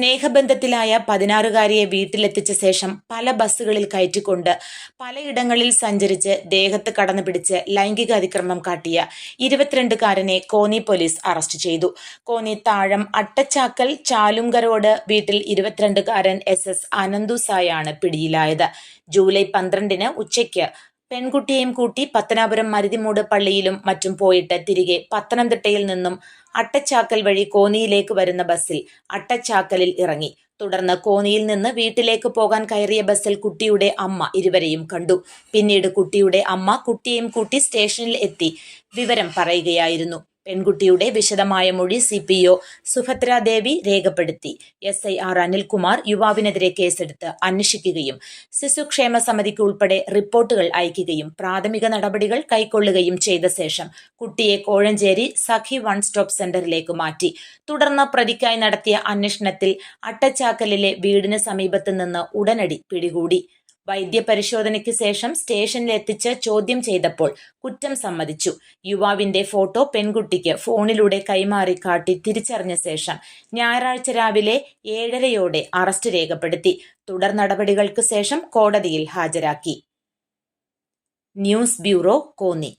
സ്നേഹബന്ധത്തിലായ പതിനാറുകാരിയെ വീട്ടിലെത്തിച്ച ശേഷം പല ബസ്സുകളിൽ കയറ്റിക്കൊണ്ട് പലയിടങ്ങളിൽ സഞ്ചരിച്ച് ദേഹത്ത് കടന്നു പിടിച്ച് ലൈംഗിക അതിക്രമം കാട്ടിയ ഇരുപത്തിരണ്ടുകാരനെ കോന്നി പോലീസ് അറസ്റ്റ് ചെയ്തു. കോന്നി താഴം അട്ടച്ചാക്കൽ ചാലുങ്കരോട് വീട്ടിൽ ഇരുപത്തിരണ്ടുകാരൻ എസ് എസ് അനന്തുസായാണ് പിടിയിലായത്. ജൂലൈ പന്ത്രണ്ടിന് ഉച്ചയ്ക്ക് പെൺകുട്ടിയെയും കൂട്ടി പത്തനാപുരം മരുതിമൂട് പള്ളിയിലും മറ്റും പോയിട്ട് തിരികെ പത്തനംതിട്ടയിൽ നിന്നും അട്ടച്ചാക്കൽ വഴി കോന്നിയിലേക്ക് വരുന്ന ബസ്സിൽ അട്ടച്ചാക്കലിൽ ഇറങ്ങി. തുടർന്ന് കോന്നിയിൽ നിന്ന് വീട്ടിലേക്ക് പോകാൻ കയറിയ ബസ്സിൽ കുട്ടിയുടെ അമ്മ ഇരുവരെയും കണ്ടു. പിന്നീട് കുട്ടിയുടെ അമ്മ കുട്ടിയെയും കൂട്ടി സ്റ്റേഷനിൽ എത്തി വിവരം പറയുകയായിരുന്നു. പെൺകുട്ടിയുടെ വിശദമായ മൊഴി സി പി ഒ സുഭദ്രാദേവി രേഖപ്പെടുത്തി. എസ് ഐ ആർ അനിൽകുമാർ യുവാവിനെതിരെ കേസെടുത്ത് അന്വേഷിക്കുകയും ശിശുക്ഷേമ സമിതിക്ക് ഉൾപ്പെടെ റിപ്പോർട്ടുകൾ അയക്കുകയും പ്രാഥമിക നടപടികൾ കൈക്കൊള്ളുകയും ചെയ്ത ശേഷം കുട്ടിയെ കോഴഞ്ചേരി സഖി വൺ സ്റ്റോപ്പ് സെന്ററിലേക്ക് മാറ്റി. തുടർന്ന് പ്രതിക്കായി നടത്തിയ അന്വേഷണത്തിൽ അട്ടച്ചാക്കലിലെ വീടിന് സമീപത്ത് നിന്ന് ഉടനടി പിടികൂടി. വൈദ്യപരിശോധനയ്ക്ക് ശേഷം സ്റ്റേഷനിൽ എത്തിച്ച് ചോദ്യം ചെയ്തപ്പോൾ കുറ്റം സമ്മതിച്ചു. യുവാവിന്റെ ഫോട്ടോ പെൺകുട്ടിക്ക് ഫോണിലൂടെ കൈമാറി കാട്ടി തിരിച്ചറിഞ്ഞ ശേഷം ഞായറാഴ്ച രാവിലെ ഏഴരയോടെ അറസ്റ്റ് രേഖപ്പെടുത്തി. തുടർ നടപടികൾക്ക് ശേഷം കോടതിയിൽ ഹാജരാക്കി. News bureau Konni.